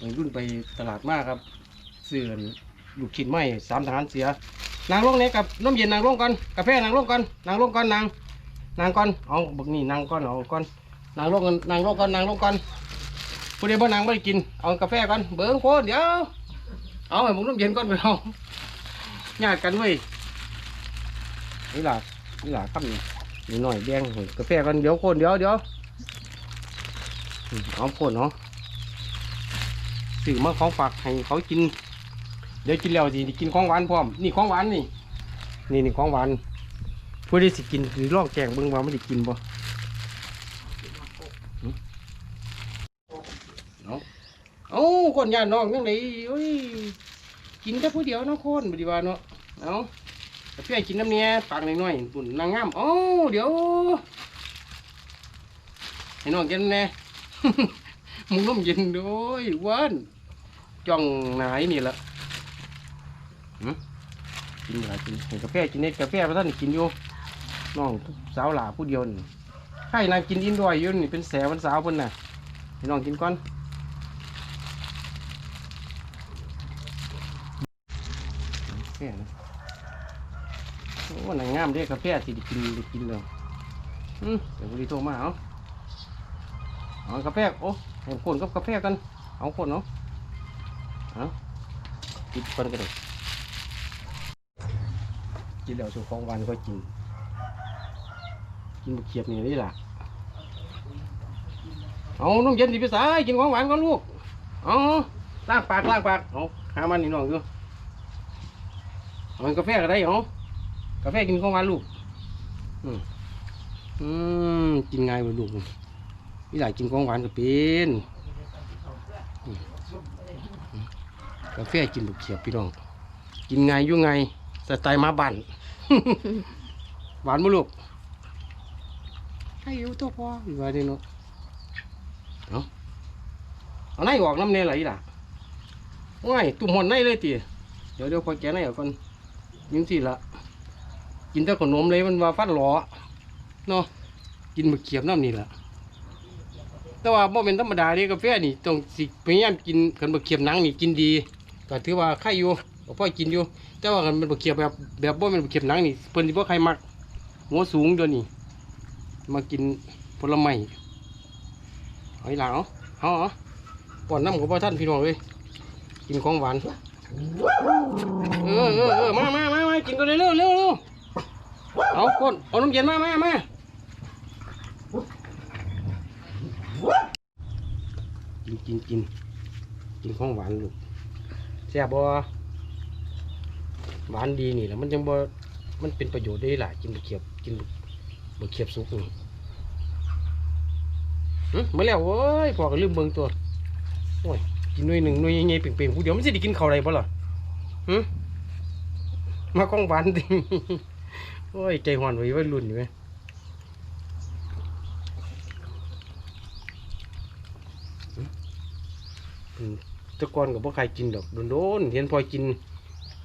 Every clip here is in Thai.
วัยรุ่นไปตลาดมากครับเสื่อนลูกชิ้นไม้สามทหารเสีย นางลงเนี่ยกับน้ำเย็นนางลงก่อนกาแฟนางลงก่อนนางลงก่อนนางนางก่อนเอาบักนี่นางก่อนเอาก่อนนางลงก่อนนางลงก่อนนางลงก่อนผู้ใดบ่นางไม่กินเอากาแฟก่อนเบิ้งโคเดี๋ยวเอาให้ผมน้ำเย็นก่อนไปเอาญาติกันเว้ยนี่หล่ะนี่หล่ะครับนี่หน่อยแดงกาแฟก่อนเดี๋ยวโคนเดี๋ยวเดี๋ยวเอาโคนเนาะ ซื้อมาของฝากให้เขากิน เดี๋ยวกินแล้วสิกินของหวานพร้อม นี่ของหวานนี่ นี่นี่ของหวานผู้ใดสิกินคือลองแกงเบิ่งว่าไมันได้กินบ่เอาเอาคนยานน้องยังไงโอ้ยกินแค่ผู้เดียวเนาะคนบดีว่าเนาะเอาเพื่อกินน้ำเนี้ยปากน้อยๆปุ่นนางงามเอ้เดี๋ยวให้น้องกินแน่ มึงน้มเย็นด้วยวานจ้องหนายนี่แหละกินอะไรกินเห็นกาแฟกินเน็ตกาแฟพระท่านกินอยู่น้องสาวหลาผู้เดียวนี่ใครนางกินอินด้วยอยู่นี่เป็นแสวันสาวเพิ่นน่ะน้องกินก่อนกาแฟนะโอ้นางงามเด้กาแฟสิดกินกินเลยอืมเดี๋ยววันนี้โทรมาเอา เอากาแฟโอ้ให้คนกับกาแฟกันเอาคนเนาะเอากินคนกันเลยกินแล้วสุของหวันก็กิน กินบุกเขียบนี่นี่ล่ะเอาน้องเย็นดิพี่สายกินของหวานก่อนลูกเอาล้างปากล้างปากเอาหามันนี่น้องอยู่เอากาแฟก็ได้เอากาแฟกินของหวานลูกอืมอืมกินไง่ายเลยลูก นี่หลายกินของหวานก็เป็นอืมกาแฟกินบุกเขียบพี่น้อง กินไงายอยู่ไงสไตล์หมาบันหวานมั้ลูกให้อยู่ตัวพออยู่ว่าดีเนาะเอาเอาในออกน้ำเนยไหลล่ะง่ายตุ่มหอนในเลยตีเดี๋ยวเดี๋ยวคอยแกะในออกก่อนยังสิละกินแต่ขนมเลยมันว่าฟัดหลอเนาะกินมะเขียบน้ำนี่แหละ แต่ว่าบ่เป็นธรรมดาเด้กาแฟนี่ต้องสิพยายามกินขันมะเขียบหนังนี่กินดีก็ถือว่าไข่อยู่ก็พอกินอยู่ แต่ว่าคันมันมะเขียบแบบแบบบ่เป็นมะเขียบหนังนี่เพิ่นสิบ่ใครมักหัวสูงดี๋ยวนี้มากินผลไม้เอาอีหลาเอาเอาเอาป้อนน้ำกับพ่อท่านพี่น้องเลยกินของหวานเออเออเออมามามามากินกันเร็วเร็วเร็วเร็วเอาคนเอาน้ำเย็นมามามา กินกินกินของหวานลูกแซ่บบ่หวานดีนี่แหละมันจังบ่มันเป็นประโยชน์ได้หลายกินบะเขียบกินบะเขียบสุกนี่มาแล้วเว้ยพอก็ลืมเบิ่งตัวโอ้ยกินหน่วยหนึ่งหน่วยใหญ่ๆเป่งๆผู้เดียวมันสิได้กินข้าวไรบ่ล่ะหึมาของหวานติโอ้ยใจหวานไว้ไว้รุ่นอยู่ไหม อืมแตะกอนกับพวกใครกินดอกโดนๆเห็นพอกิน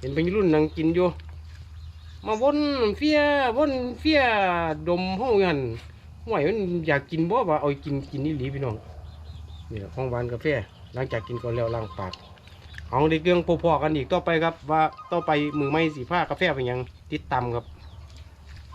เห็นเป็นรุ่นนั่งกินอยู่มาวนเฟียวนเฟียดมห้องยันห่วยมันอยากกินบ่ว่าเอากินกินนี่หลีพี่น้องนี่แหละของหวานกาแฟหลังจากกินก่อนแล้วล้างปากเอาในเรื่องพอๆกันอีกต่อไปครับว่าต่อไปมือไม่สีผ้ากาแฟเป็นหยังติดตามครับ